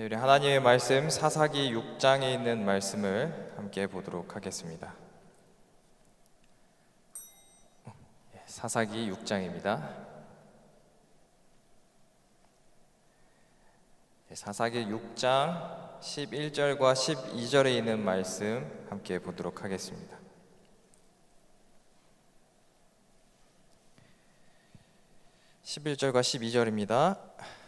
네, 우리 하나님의 말씀 사사기 6장에 있는 말씀을 함께 보도록 하겠습니다. 네, 사사기 6장입니다. 네, 사사기 6장 11절과 12절에 있는 말씀 함께 보도록 하겠습니다. (11절과 12절입니다)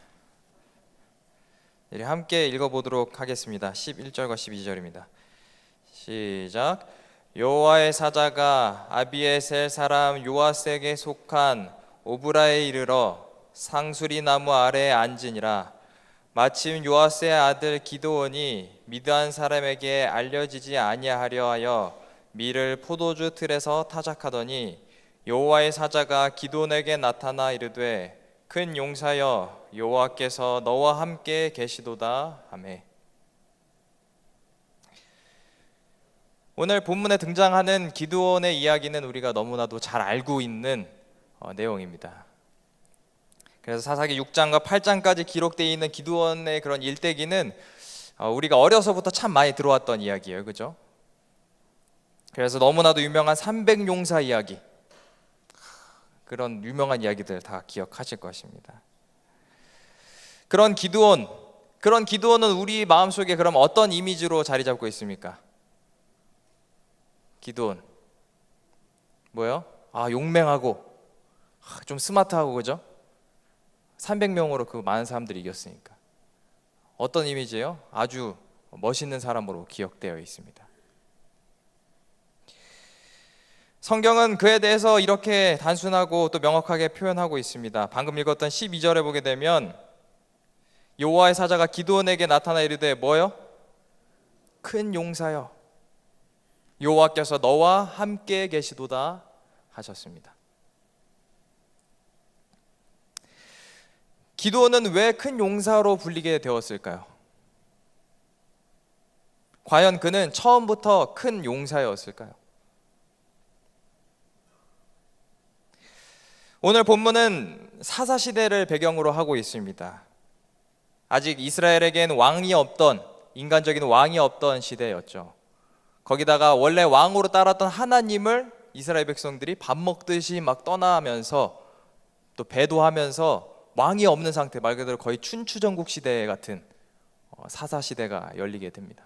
우리 함께 읽어보도록 하겠습니다. 11절과 12절입니다. 시작. 여호와의 사자가 아비에셀 사람 요아색에 속한 오브라에 이르러 상수리 나무 아래에 앉으니라. 마침 요아스의 아들 기도원이 미드한 사람에게 알려지지 아니하려 하여 밀을 포도주 틀에서 타작하더니 여호와의 사자가 기도원에게 나타나 이르되 큰 용사여 여호와께서 너와 함께 계시도다 하매 오늘 본문에 등장하는 기드온의 이야기는 우리가 너무나도 잘 알고 있는 어, 내용입니다. 그래서 사사기 6장과 8장까지 기록되어 있는 기드온의 그런 일대기는 어, 우리가 어려서부터 참 많이 들어왔던 이야기예요. 그죠? 그래서 너무나도 유명한 300용사 이야기 그런 유명한 이야기들 다 기억하실 것입니다. 그런 기드온, 그런 기드온은 우리 마음속에 그럼 어떤 이미지로 자리 잡고 있습니까? 기드온. 뭐요? 아, 용맹하고 아, 좀 스마트하고 그죠? 300명으로 그 많은 사람들이 이겼으니까. 어떤 이미지예요? 아주 멋있는 사람으로 기억되어 있습니다. 성경은 그에 대해서 이렇게 단순하고 또 명확하게 표현하고 있습니다. 방금 읽었던 12절에 보게 되면 여호와의 사자가 기도원에게 나타나 이르되 뭐요? 큰 용사여 여호와께서 너와 함께 계시도다 하셨습니다. 기도원은 왜 큰 용사로 불리게 되었을까요? 과연 그는 처음부터 큰 용사였을까요? 오늘 본문은 사사 시대를 배경으로 하고 있습니다. 아직 이스라엘에겐 왕이 없던 인간적인 왕이 없던 시대였죠. 거기다가 원래 왕으로 따랐던 하나님을 이스라엘 백성들이 밥 먹듯이 막 떠나면서 또 배도하면서 왕이 없는 상태 말 그대로 거의 춘추전국 시대 같은 어, 사사 시대가 열리게 됩니다.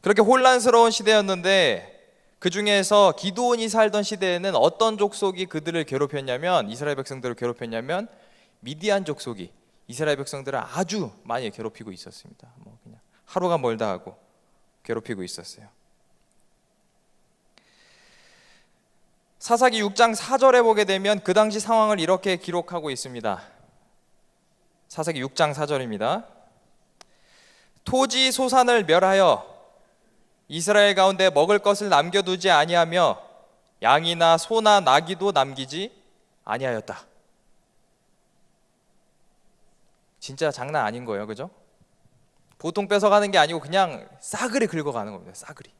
그렇게 혼란스러운 시대였는데 그 중에서 기도원이 살던 시대에는 어떤 족속이 그들을 괴롭혔냐면 이스라엘 백성들을 괴롭혔냐면 미디안 족속이 이스라엘 백성들을 아주 많이 괴롭히고 있었습니다. 뭐 그냥 하루가 멀다 하고 괴롭히고 있었어요. 사사기 6장 4절에 보게 되면 그 당시 상황을 이렇게 기록하고 있습니다. 사사기 6장 4절입니다. 토지 소산을 멸하여 이스라엘 가운데 먹을 것을 남겨두지 아니하며 양이나 소나 나귀도 남기지 아니하였다. 진짜 장난 아닌 거예요, 그죠? 보통 뺏어가는 게 아니고 그냥 싸그리 긁어가는 겁니다. 싸그리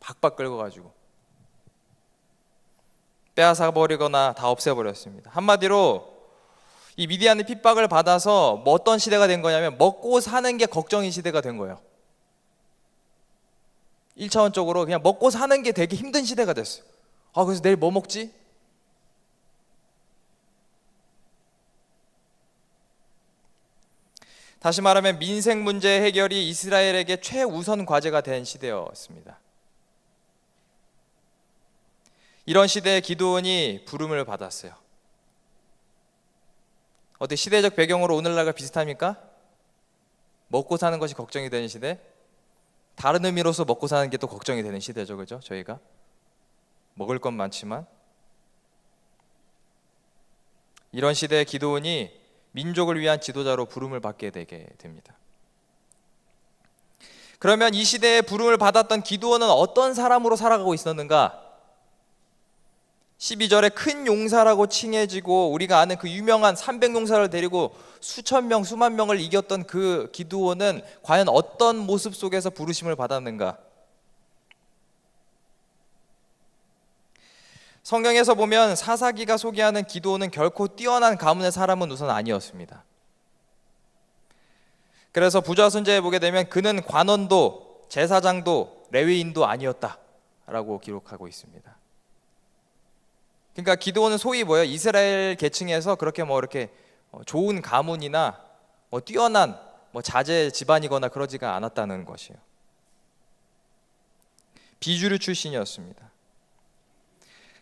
박박 긁어가지고 빼앗아 버리거나 다 없애버렸습니다. 한마디로 이 미디안의 핍박을 받아서 뭐 어떤 시대가 된 거냐면 먹고 사는 게 걱정인 시대가 된 거예요. 1차원적으로 그냥 먹고 사는 게 되게 힘든 시대가 됐어요. 아, 그래서 내일 뭐 먹지? 다시 말하면 민생 문제 해결이 이스라엘에게 최우선 과제가 된 시대였습니다. 이런 시대에 기도원이 부름을 받았어요. 어때 시대적 배경으로 오늘날과 비슷합니까? 먹고 사는 것이 걱정이 되는 시대? 다른 의미로서 먹고 사는 게 또 걱정이 되는 시대죠, 그죠? 저희가 먹을 건 많지만 이런 시대에 기도원이 민족을 위한 지도자로 부름을 받게 되게 됩니다. 그러면 이 시대에 부름을 받았던 기도원은 어떤 사람으로 살아가고 있었는가? 12절에 큰 용사라고 칭해지고 우리가 아는 그 유명한 300용사를 데리고 수천 명, 수만 명을 이겼던 그 기드온은 과연 어떤 모습 속에서 부르심을 받았는가? 성경에서 보면 사사기가 소개하는 기도는 결코 뛰어난 가문의 사람은 우선 아니었습니다. 그래서 부자 선제에 보게 되면 그는 관원도 제사장도 레위인도 아니었다라고 기록하고 있습니다. 그러니까 기도원은 소위 뭐예요? 이스라엘 계층에서 그렇게 뭐 이렇게 어, 좋은 가문이나 뭐 뛰어난 뭐 자제 집안이거나 그러지가 않았다는 것이에요. 비주류 출신이었습니다.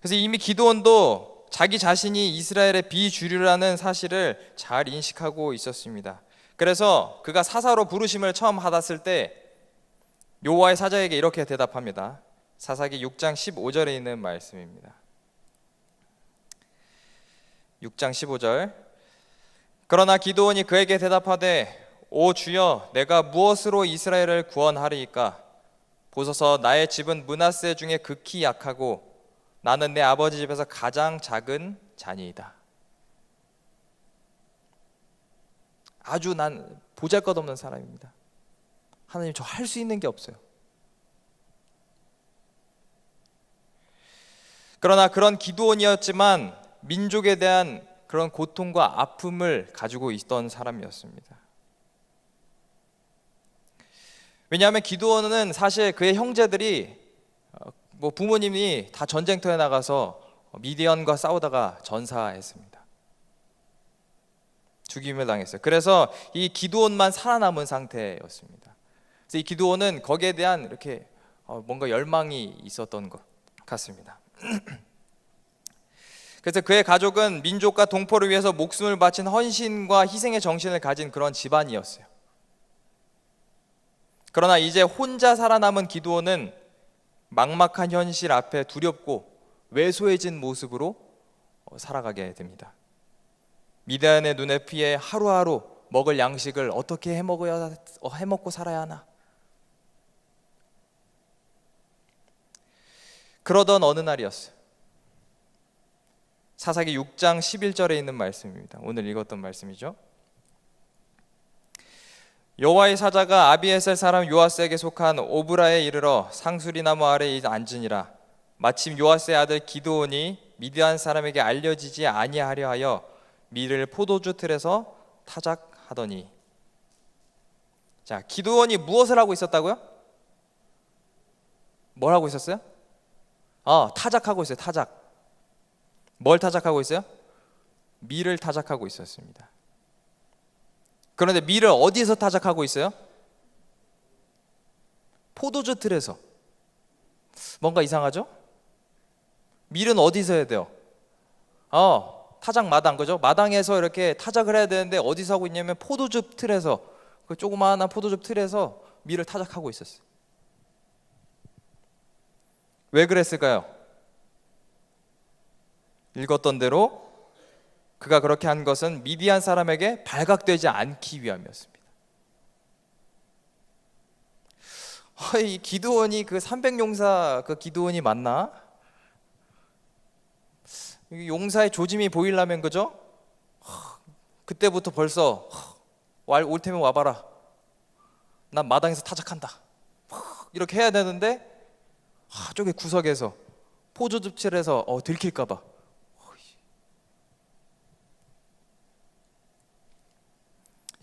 그래서 이미 기도원도 자기 자신이 이스라엘의 비주류라는 사실을 잘 인식하고 있었습니다. 그래서 그가 사사로 부르심을 처음 받았을 때 요호와의 사자에게 이렇게 대답합니다. 사사기 6장 15절에 있는 말씀입니다. 6장 15절 그러나 기도원이 그에게 대답하되 오 주여 내가 무엇으로 이스라엘을 구원하리이까 보소서 나의 집은 문하세 중에 극히 약하고 나는 내 아버지 집에서 가장 작은 자니이다. 아주 난 보잘 것 없는 사람입니다. 하나님 저 할 수 있는 게 없어요. 그러나 그런 기도원이었지만 민족에 대한 그런 고통과 아픔을 가지고 있던 사람이었습니다. 왜냐하면 기도원은 사실 그의 형제들이 어, 뭐 부모님이 다 전쟁터에 나가서 미디언과 싸우다가 전사했습니다. 죽임을 당했어요. 그래서 이 기도원만 살아남은 상태였습니다. 그래서 이 기도원은 거기에 대한 이렇게 어, 뭔가 열망이 있었던 것 같습니다. 그래서 그의 가족은 민족과 동포를 위해서 목숨을 바친 헌신과 희생의 정신을 가진 그런 집안이었어요. 그러나 이제 혼자 살아남은 기도원은 막막한 현실 앞에 두렵고 왜소해진 모습으로 어, 살아가게 됩니다. 미디안의 눈에 피해 하루하루 먹을 양식을 어떻게 해먹어야 어, 해먹고 살아야 하나? 그러던 어느 날이었어요. 사사기 6장 11절에 있는 말씀입니다. 오늘 읽었던 말씀이죠. 여호와의 사자가 아비에셀 사람 요아스에게 속한 오브라에 이르러 상수리 나무 아래에 앉으니라. 마침 요아스의 아들 기드온이 미디안 사람에게 알려지지 아니하려 하여 밀을 포도주 틀에서 타작하더니 자 기드온이 무엇을 하고 있었다고요? 뭘 하고 있었어요? 어 타작하고 있어요 타작 뭘 타작하고 있어요? 밀을 타작하고 있었습니다. 그런데 밀을 어디에서 타작하고 있어요? 포도주 틀에서. 뭔가 이상하죠? 밀은 어디서 해야 돼요? 어, 타작 마당 그죠? 마당에서 이렇게 타작을 해야 되는데 어디서 하고 있냐면 포도주 틀에서 그 조그마한 포도주 틀에서 밀을 타작하고 있었어요. 왜 그랬을까요? 읽었던 대로 그가 그렇게 한 것은 미디안 사람에게 발각되지 않기 위함이었습니다. 어, 이 기드원이 그 300용사 그 기드원이 맞나? 용사의 조짐이 보이려면 그죠? 그때부터 벌써 올 테면 와봐라. 난 마당에서 타작한다. 이렇게 해야 되는데 저기 구석에서 포조즙칠해서 어, 들킬까봐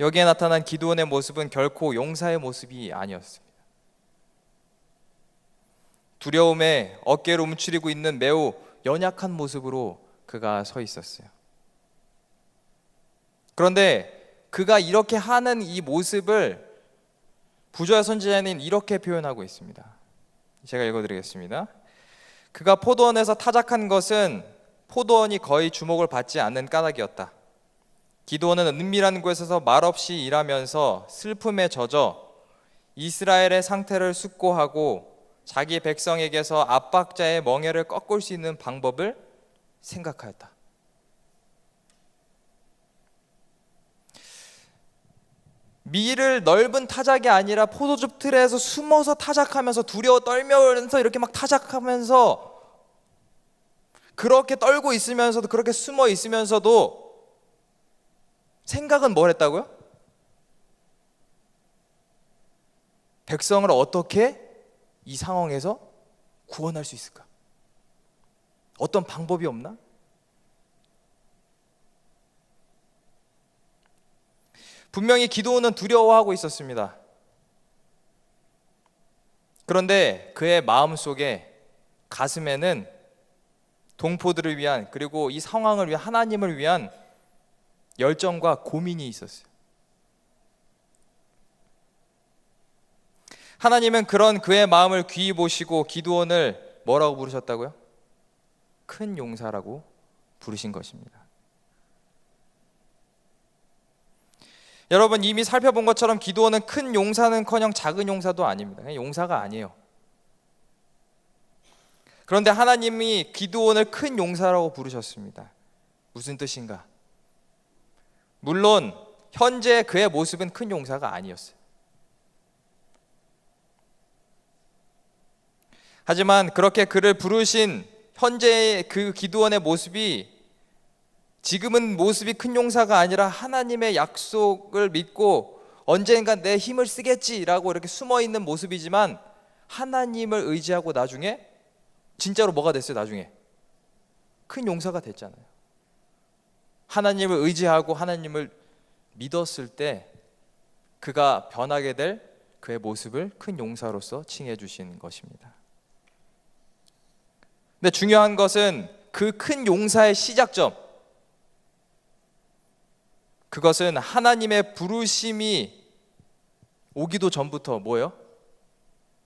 여기에 나타난 기도원의 모습은 결코 용사의 모습이 아니었습니다. 두려움에 어깨를 움츠리고 있는 매우 연약한 모습으로 그가 서 있었어요. 그런데 그가 이렇게 하는 이 모습을 부조와 선지자는 이렇게 표현하고 있습니다. 제가 읽어드리겠습니다. 그가 포도원에서 타작한 것은 포도원이 거의 주목을 받지 않는 까닭이었다. 기도원은 은밀한 곳에서 말없이 일하면서 슬픔에 젖어 이스라엘의 상태를 숙고하고 자기 백성에게서 압박자의 멍에를 꺾을 수 있는 방법을 생각하였다. 미를 넓은 타작이 아니라 포도즙 틀에서 숨어서 타작하면서 두려워 떨면서 이렇게 막 타작하면서 그렇게 떨고 있으면서도 그렇게 숨어 있으면서도 생각은 뭘 했다고요? 백성을 어떻게 이 상황에서 구원할 수 있을까? 어떤 방법이 없나? 분명히 기도원은 두려워하고 있었습니다. 그런데 그의 마음 속에 가슴에는 동포들을 위한 그리고 이 상황을 위한 하나님을 위한 열정과 고민이 있었어요. 하나님은 그런 그의 마음을 귀히 보시고 기도원을 뭐라고 부르셨다고요? 큰 용사라고 부르신 것입니다. 여러분 이미 살펴본 것처럼 기도원은 큰 용사는커녕 작은 용사도 아닙니다. 그냥 용사가 아니에요. 그런데 하나님이 기도원을 큰 용사라고 부르셨습니다. 무슨 뜻인가? 물론 현재 그의 모습은 큰 용사가 아니었어요. 하지만 그렇게 그를 부르신 현재의 그 기도원의 모습이 지금은 모습이 큰 용사가 아니라 하나님의 약속을 믿고 언젠가 내 힘을 쓰겠지라고 이렇게 숨어 있는 모습이지만 하나님을 의지하고 나중에 진짜로 뭐가 됐어요, 나중에? 큰 용사가 됐잖아요. 하나님을 의지하고 하나님을 믿었을 때 그가 변하게 될 그의 모습을 큰 용사로서 칭해 주신 것입니다. 근데 중요한 것은 그 큰 용사의 시작점 그것은 하나님의 부르심이 오기도 전부터 뭐예요?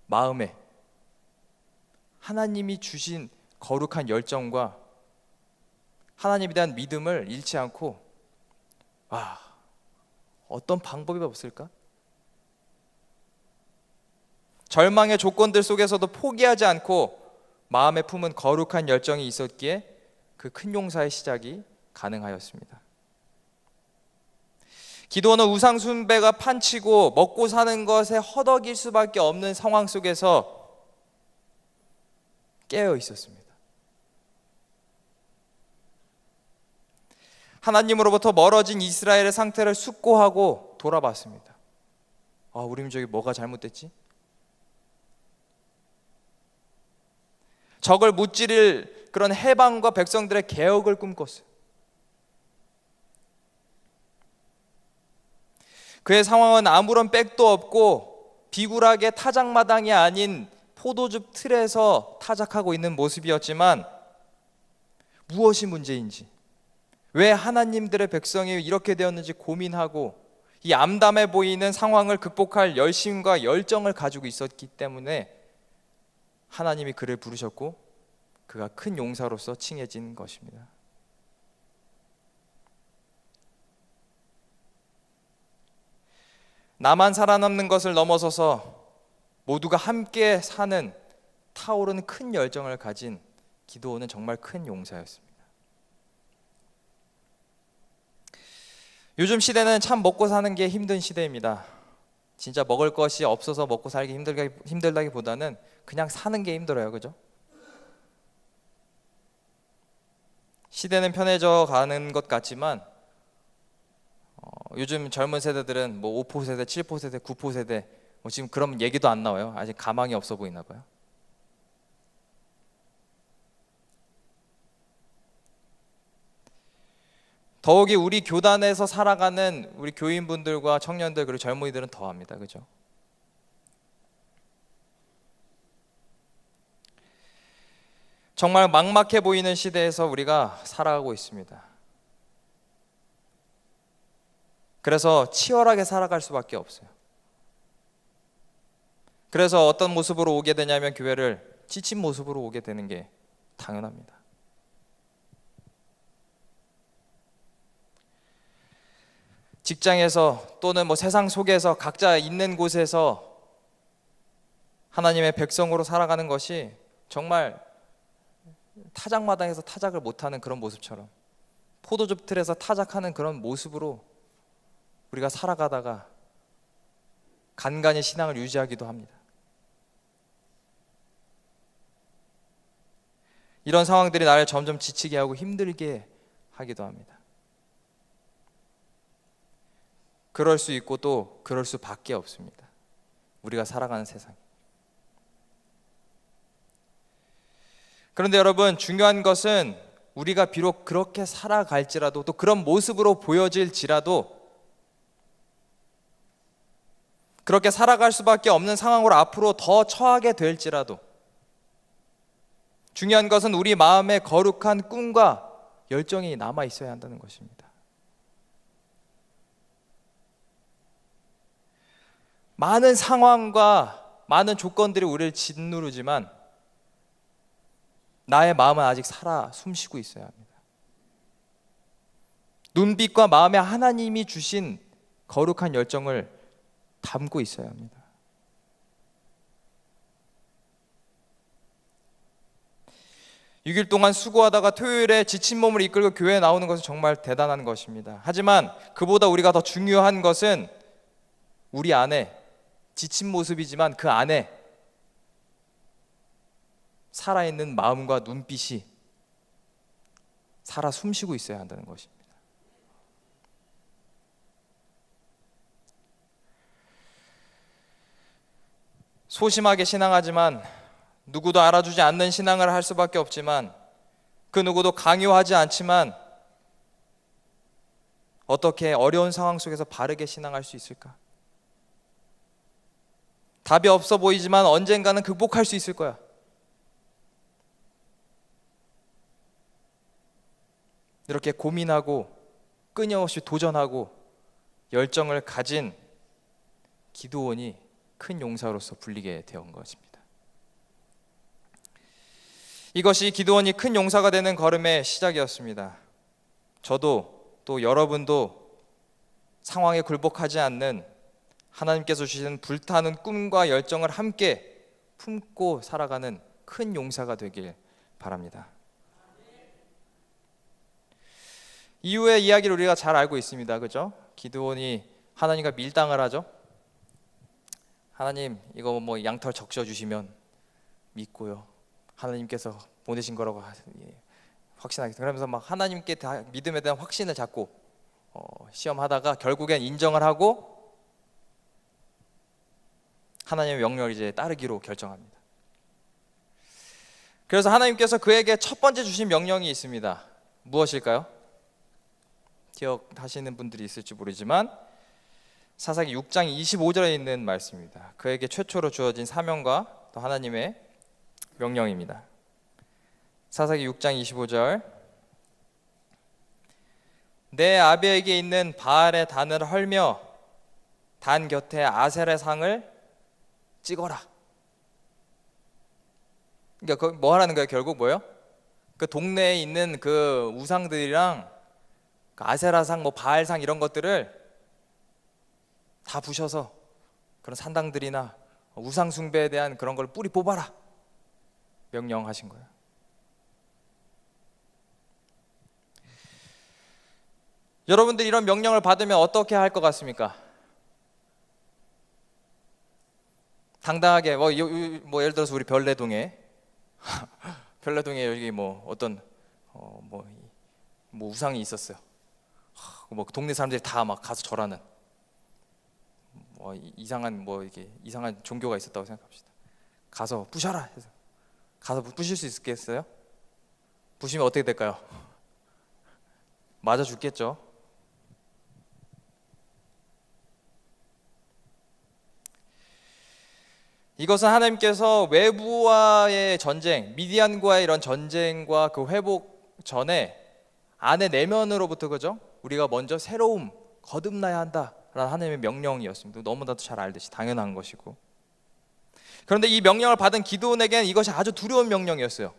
마음에 하나님이 주신 거룩한 열정과 하나님에 대한 믿음을 잃지 않고 아 어떤 방법이 없을까? 절망의 조건들 속에서도 포기하지 않고 마음에 품은 거룩한 열정이 있었기에 그 큰 용사의 시작이 가능하였습니다. 기도는 우상 숭배가 판치고 먹고 사는 것에 허덕일 수밖에 없는 상황 속에서 깨어 있었습니다. 하나님으로부터 멀어진 이스라엘의 상태를 숙고하고 돌아봤습니다. 아, 우리 민족이 뭐가 잘못됐지? 적을 무찌를 그런 해방과 백성들의 개혁을 꿈꿨어요. 그의 상황은 아무런 백도 없고 비굴하게 타작마당이 아닌 포도즙 틀에서 타작하고 있는 모습이었지만 무엇이 문제인지 왜 하나님들의 백성이 이렇게 되었는지 고민하고 이 암담해 보이는 상황을 극복할 열심과 열정을 가지고 있었기 때문에 하나님이 그를 부르셨고 그가 큰 용사로서 칭해진 것입니다. 나만 살아남는 것을 넘어서서 모두가 함께 사는 타오르는 큰 열정을 가진 기도원은 정말 큰 용사였습니다. 요즘 시대는 참 먹고 사는 게 힘든 시대입니다. 진짜 먹을 것이 없어서 먹고 살기 힘들기, 힘들다기보다는 그냥 사는 게 힘들어요. 그죠? 시대는 편해져 가는 것 같지만 어, 요즘 젊은 세대들은 뭐 5포 세대, 7포 세대, 9포 세대 뭐 지금 그런 얘기도 안 나와요. 아직 가망이 없어 보이나 봐요. 더욱이 우리 교단에서 살아가는 우리 교인분들과 청년들 그리고 젊은이들은 더합니다. 그죠? 정말 막막해 보이는 시대에서 우리가 살아가고 있습니다. 그래서 치열하게 살아갈 수밖에 없어요. 그래서 어떤 모습으로 오게 되냐면 교회를 지친 모습으로 오게 되는 게 당연합니다. 직장에서 또는 뭐 세상 속에서 각자 있는 곳에서 하나님의 백성으로 살아가는 것이 정말 타작마당에서 타작을 못하는 그런 모습처럼 포도즙 틀에서 타작하는 그런 모습으로 우리가 살아가다가 간간히 신앙을 유지하기도 합니다. 이런 상황들이 나를 점점 지치게 하고 힘들게 하기도 합니다. 그럴 수 있고 또 그럴 수밖에 없습니다. 우리가 살아가는 세상. 그런데 여러분 중요한 것은 우리가 비록 그렇게 살아갈지라도 또 그런 모습으로 보여질지라도 그렇게 살아갈 수밖에 없는 상황으로 앞으로 더 처하게 될지라도 중요한 것은 우리 마음에 거룩한 꿈과 열정이 남아 있어야 한다는 것입니다. 많은 상황과 많은 조건들이 우리를 짓누르지만 나의 마음은 아직 살아 숨쉬고 있어야 합니다. 눈빛과 마음에 하나님이 주신 거룩한 열정을 담고 있어야 합니다. 육일 동안 수고하다가 토요일에 지친 몸을 이끌고 교회에 나오는 것은 정말 대단한 것입니다. 하지만 그보다 우리가 더 중요한 것은 우리 안에 지친 모습이지만 그 안에 살아있는 마음과 눈빛이 살아 숨쉬고 있어야 한다는 것입니다. 소심하게 신앙하지만 누구도 알아주지 않는 신앙을 할 수밖에 없지만 그 누구도 강요하지 않지만 어떻게 어려운 상황 속에서 바르게 신앙할 수 있을까? 답이 없어 보이지만 언젠가는 극복할 수 있을 거야. 이렇게 고민하고 끊임없이 도전하고 열정을 가진 기도원이 큰 용사로서 불리게 되온 것입니다. 이것이 기도원이 큰 용사가 되는 걸음의 시작이었습니다. 저도 또 여러분도 상황에 굴복하지 않는 하나님께서 주시는 불타는 꿈과 열정을 함께 품고 살아가는 큰 용사가 되길 바랍니다. 이후의 이야기를 우리가 잘 알고 있습니다. 그죠? 기드온이 하나님과 밀당을 하죠. 하나님 이거 뭐 양털 적셔 주시면 믿고요. 하나님께서 보내신 거라고 하- 예, 확신하겠다. 그러면서 막 하나님께 다 믿음에 대한 확신을 잡고 어, 시험하다가 결국엔 인정을 하고 하나님의 명령을 이제 따르기로 결정합니다. 그래서 하나님께서 그에게 첫 번째 주신 명령이 있습니다. 무엇일까요? 기억하시는 분들이 있을지 모르지만 사사기 6장 25절에 있는 말씀입니다. 그에게 최초로 주어진 사명과 또 하나님의 명령입니다. 사사기 6장 25절 내 아비에게 있는 바알의 단을 헐며 단 곁에 아셀의 상을 찍어라. 그러니까 그뭐 하라는 거예요? 결국 뭐예요? 그 동네에 있는 그 우상들이랑 그 아세라상, 뭐 바알상 이런 것들을 다 부셔서 그런 산당들이나 우상 숭배에 대한 그런 걸 뿌리 뽑아라 명령하신 거예요. 여러분들 이런 명령을 받으면 어떻게 할 것 같습니까? 당당하게 뭐, 요- 요- 뭐 예를 들어서 우리 별내동에 별내동에 여기 뭐 어떤 어, 뭐, 이- 뭐 우상이 있었어요. 하, 뭐 동네 사람들이 다 막 가서 절하는 뭐 이- 이상한 뭐 이게 이상한 종교가 있었다고 생각합시다. 가서 부셔라 해서 가서 부- 부실 수 있겠어요? 부시면 어떻게 될까요? 맞아 죽겠죠. 이것은 하나님께서 외부와의 전쟁, 미디안과의 이런 전쟁과 그 회복 전에 안의 내면으로부터 그죠? 우리가 먼저 새로움 거듭나야 한다라는 하나님의 명령이었습니다. 너무나도 잘 알듯이 당연한 것이고. 그런데 이 명령을 받은 기도원에게는 이것이 아주 두려운 명령이었어요.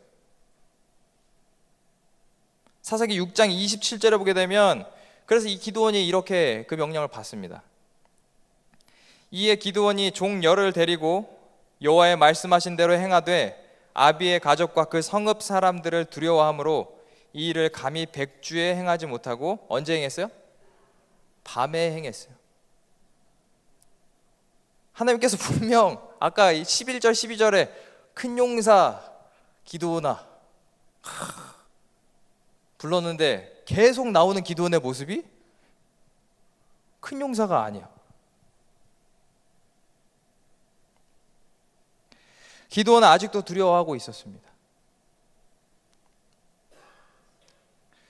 사사기 6장 27절에 보게 되면 그래서 이 기도원이 이렇게 그 명령을 받습니다. 이에 기도원이 종 열을 데리고 여호와의 말씀하신 대로 행하되 아비의 가족과 그 성읍 사람들을 두려워함으로 이 일을 감히 백주에 행하지 못하고 언제 행했어요? 밤에 행했어요. 하나님께서 분명 아까 11절 12절에 큰 용사 기도나 불렀는데 계속 나오는 기도원의 모습이 큰 용사가 아니야. 기도원은 아직도 두려워하고 있었습니다.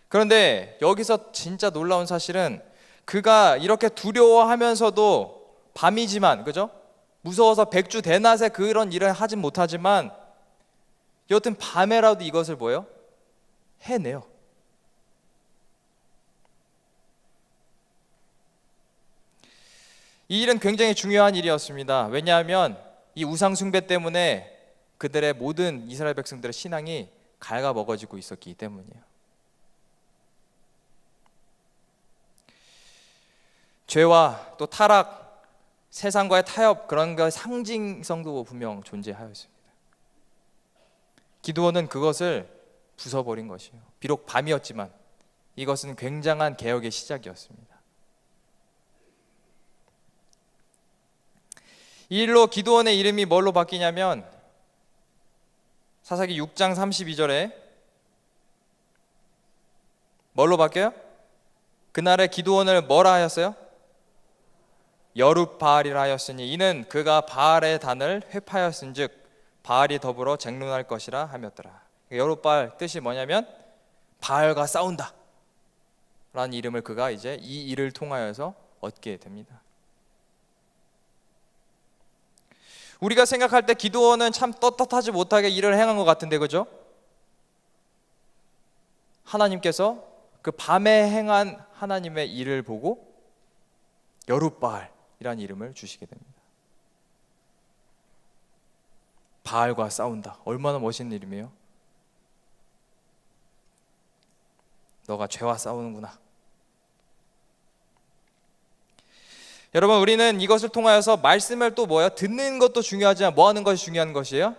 그런데 여기서 진짜 놀라운 사실은 그가 이렇게 두려워하면서도 밤이지만 그죠? 무서워서 백주 대낮에 그런 일을 하진 못하지만 여튼 밤에라도 이것을 뭐요? 해내요. 이 일은 굉장히 중요한 일이었습니다. 왜냐하면 이 우상 숭배 때문에 그들의 모든 이스라엘 백성들의 신앙이 갉아먹어지고 있었기 때문이에요. 죄와 또 타락, 세상과의 타협 그런 거 상징성도 분명 존재하였습니다. 기도원은 그것을 부숴버린 것이에요. 비록 밤이었지만 이것은 굉장한 개혁의 시작이었습니다. 이 일로 기도원의 이름이 뭘로 바뀌냐면 사사기 6장 32절에 뭘로 바뀌어요? 그날에 기도원을 뭐라 하였어요? 여룻바알이라 하였으니 이는 그가 바알의 단을 회파하였은즉 바알이 더불어 쟁론할 것이라 하였더라. 여룻바알 뜻이 뭐냐면 바알과 싸운다. 라는 이름을 그가 이제 이 일을 통하여서 얻게 됩니다. 우리가 생각할 때 기도원은 참 떳떳하지 못하게 일을 행한 것 같은데 그죠? 하나님께서 그 밤에 행한 하나님의 일을 보고 여룻바알이라는 이름을 주시게 됩니다. 바알과 싸운다. 얼마나 멋있는 이름이에요? 너가 죄와 싸우는구나. 여러분 우리는 이것을 통하여서 말씀을 또 뭐야? 듣는 것도 중요하지만 뭐 하는 것이 중요한 것이에요?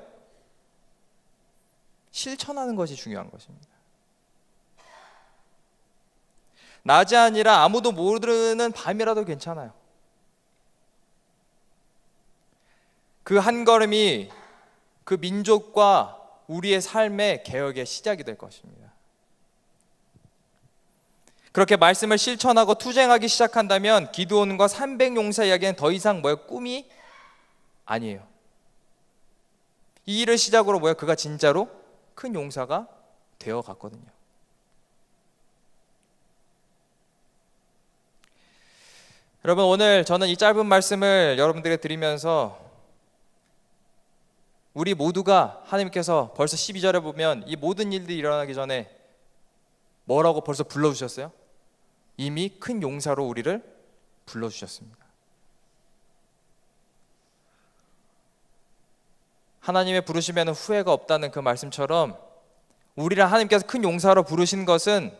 실천하는 것이 중요한 것입니다. 낮이 아니라 아무도 모르는 밤이라도 괜찮아요. 그 한 걸음이 그 민족과 우리의 삶의 개혁의 시작이 될 것입니다. 그렇게 말씀을 실천하고 투쟁하기 시작한다면 기드온과 300용사 이야기는 더 이상 뭐야 꿈이 아니에요. 이 일을 시작으로 뭐야 그가 진짜로 큰 용사가 되어 갔거든요. 여러분 오늘 저는 이 짧은 말씀을 여러분들에게 드리면서 우리 모두가 하나님께서 벌써 12절에 보면 이 모든 일들이 일어나기 전에 뭐라고 벌써 불러주셨어요? 이미 큰 용사로 우리를 불러주셨습니다. 하나님의 부르심에는 후회가 없다는 그 말씀처럼 우리를 하나님께서 큰 용사로 부르신 것은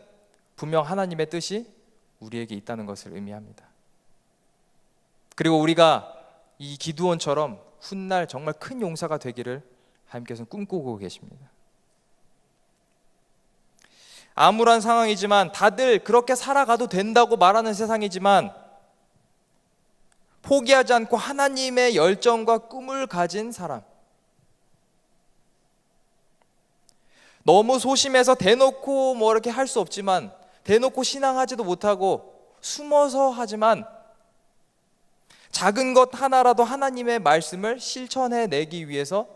분명 하나님의 뜻이 우리에게 있다는 것을 의미합니다. 그리고 우리가 이 기두원처럼 훗날 정말 큰 용사가 되기를 하나님께서는 꿈꾸고 계십니다. 암울한 상황이지만 다들 그렇게 살아가도 된다고 말하는 세상이지만 포기하지 않고 하나님의 열정과 꿈을 가진 사람. 너무 소심해서 대놓고 뭐 이렇게 할 수 없지만 대놓고 신앙하지도 못하고 숨어서 하지만 작은 것 하나라도 하나님의 말씀을 실천해 내기 위해서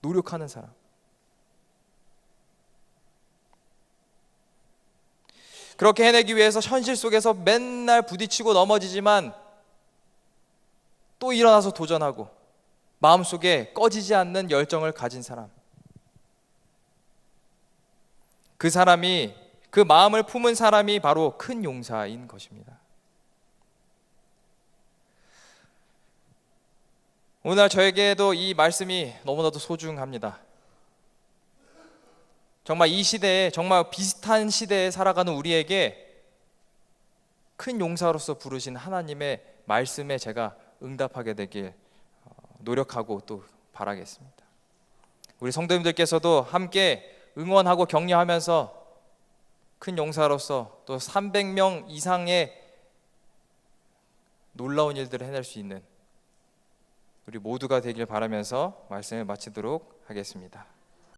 노력하는 사람. 그렇게 해내기 위해서 현실 속에서 맨날 부딪히고 넘어지지만 또 일어나서 도전하고 마음속에 꺼지지 않는 열정을 가진 사람. 그 사람이 그 마음을 품은 사람이 바로 큰 용사인 것입니다. 오늘 저에게도 이 말씀이 너무나도 소중합니다. 정말 이 시대에 정말 비슷한 시대에 살아가는 우리에게 큰 용사로서 부르신 하나님의 말씀에 제가 응답하게 되길 어, 노력하고 또 바라겠습니다. 우리 성도님들께서도 함께 응원하고 격려하면서 큰 용사로서 또 300명 이상의 놀라운 일들을 해낼 수 있는 우리 모두가 되길 바라면서 말씀을 마치도록 하겠습니다.